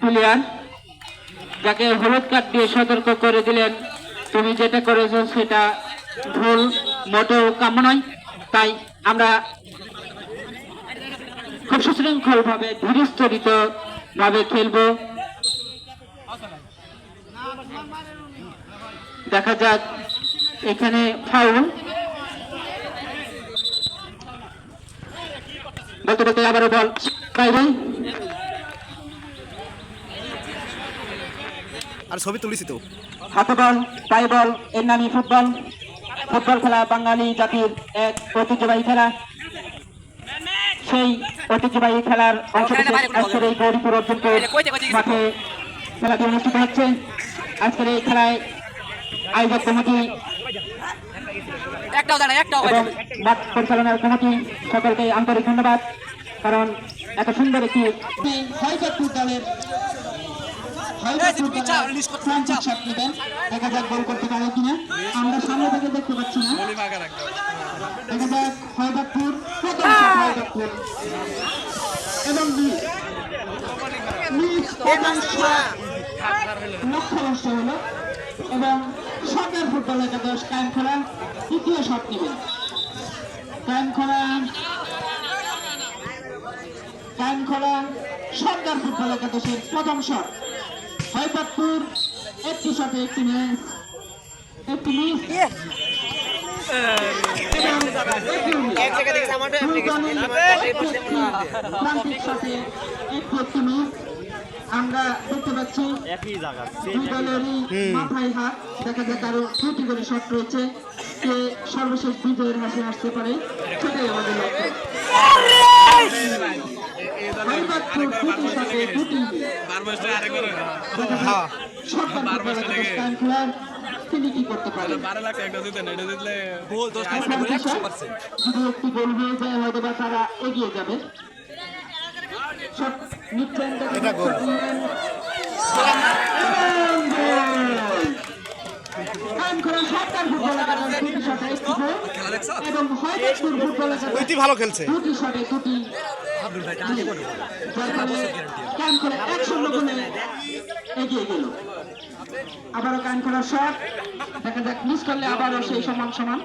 Player যাকে হলুদ card দিয়ে সতর্ক করে দিলেন, তুমি যেটা করেছ সেটা ভুল, মোটেও কাম্য নয়। তাই আমরা খুব সুশৃঙ্খল ভাবে ধীরস্থরিত ভাবে খেলব। দেখা যাক, এখানে ফাউল। বলতে বলতে আবারও বল, বাইরে। আর ছবি তুলিছি তো। হাতে বল বল এর নামই ফুটবল। ফুটবল খেলা বাঙালি জাতির এক ঐতিহ্যবাহী খেলা। সেই ঐতিহ্যবাহী খেলার অংশ আজকের এই গৌরীপুর অর্জুনপুর মাঠে খেলাটি অনুষ্ঠিত হচ্ছে। আজকের এই খেলায় আয়োজক কমিটি একটাও দাঁড়ায় একটাও এবং মাঠ পরিচালনার কমিটি সকলকে আন্তরিক ধন্যবাদ। কারণ এত সুন্দর একটি দলের হাইজাপুর দলের ফ্রান্সিক শট নেবেন দেখা যাক গোল করতে পারে কিনা। আমরা সামনে থেকে দেখতে পাচ্ছি না। দেখা যাক প্রথম শট এবং শট হলো। এবং সরকার ফুটবল একাদশ কায়েম করা তৃতীয় শট নেবেন। কায়েম করা কায়েম করা সরকার ফুটবল একাদশের প্রথম শট হয়পাতপুর একটি শটে একটি মিস। একটি মিস। আমার দেখতে পাচ্ছি দুই দলেরই মাথায় হাত দেখা দুটি করে শট রয়েছে কে সর্বশেষ বিজয়ের হাসি আসতে পারে সেটাই আমাদের লক্ষ্য। তিনি কি করতে পারেন প্রান্তিক শট, যদি একটি গোল। হয়ে যায় হয়তো বা তারা এগিয়ে যাবে এটা নিচ্ছেন দেখা যাক শট নিলেন। এবং গোল। কায়েম করা সরকার ফুটবল একাদশ দুটি শটে একটি গোল এবং হয়দেবপুর ফুটবল একাদশ ভালো খেলছে। দুটি শটে দুটি যার করে এক শূন্য গোলে এগিয়ে গেল। আবারও কান করার শট। দেখা যাক মিস করলে আবারও সেই সমান সমান।